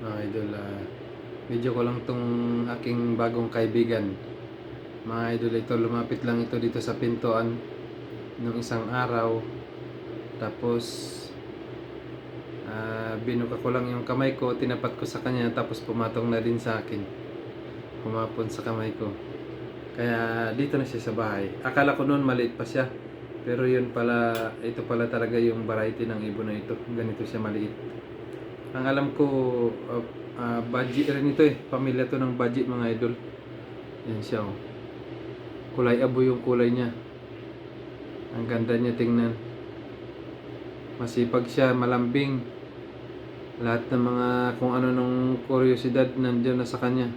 Mga idol, ah, video ko lang tong aking bagong kaibigan. Mga idol, ito lumapit lang ito dito sa pintuan nung isang araw. Tapos, ah, binuka ko lang yung kamay ko, tinapat ko sa kanya, tapos pumatong na din sa akin. Pumapon sa kamay ko. Kaya dito na siya sa bahay. Akala ko noon maliit pa siya. Pero yun pala, ito pala talaga yung variety ng ibon na ito. Ganito siya maliit. Ang alam ko, uh, uh, budget rin ito eh. Pamilya to ng budget mga idol. Yan siya oh. Kulay abo yung kulay niya. Ang ganda niya tingnan. Masipag siya, malambing. Lahat ng mga kung ano nung kuryosidad nandiyan na sa kanya.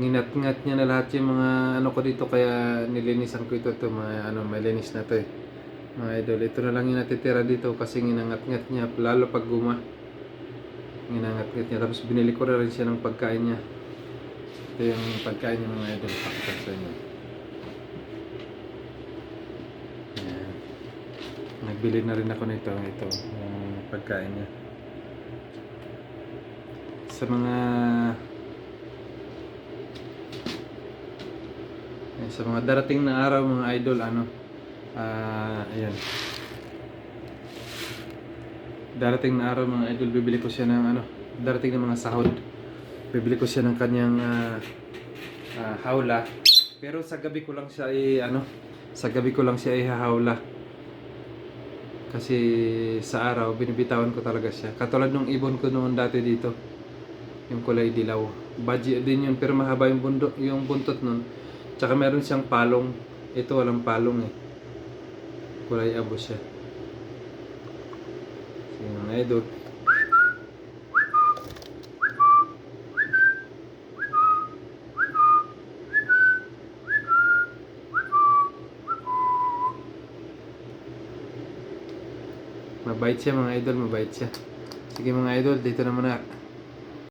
Nginat-ngat niya na lahat yung mga ano ko dito kaya nilinisan ko ito to mga ano may linis na to eh. Mga idol, ito na lang yung natitira dito kasi nginangat-ngat niya lalo pag guma. Nginangat-ngat niya tapos binili ko rin siya ng pagkain niya. Ito yung pagkain niya mga idol, pakita sa inyo. Ayan. Nagbili na rin ako nito, ito, yung pagkain niya. Sa mga Ayan, sa mga darating na araw mga idol ano ah ayan darating na araw mga idol bibili ko siya ng ano darating na mga sahod bibili ko siya ng kanyang ah, ah, hawla pero sa gabi ko lang siya i ano sa gabi ko lang siya ihahawla kasi sa araw binibitawan ko talaga siya katulad nung ibon ko noon dati dito yung kulay dilaw baji din yun pero mahaba yung bundok yung buntot nun Tsaka meron siyang palong. Ito walang palong eh. Kulay abo siya. Idol. Mabait siya mga idol, mabait siya. Sige mga idol, dito na muna.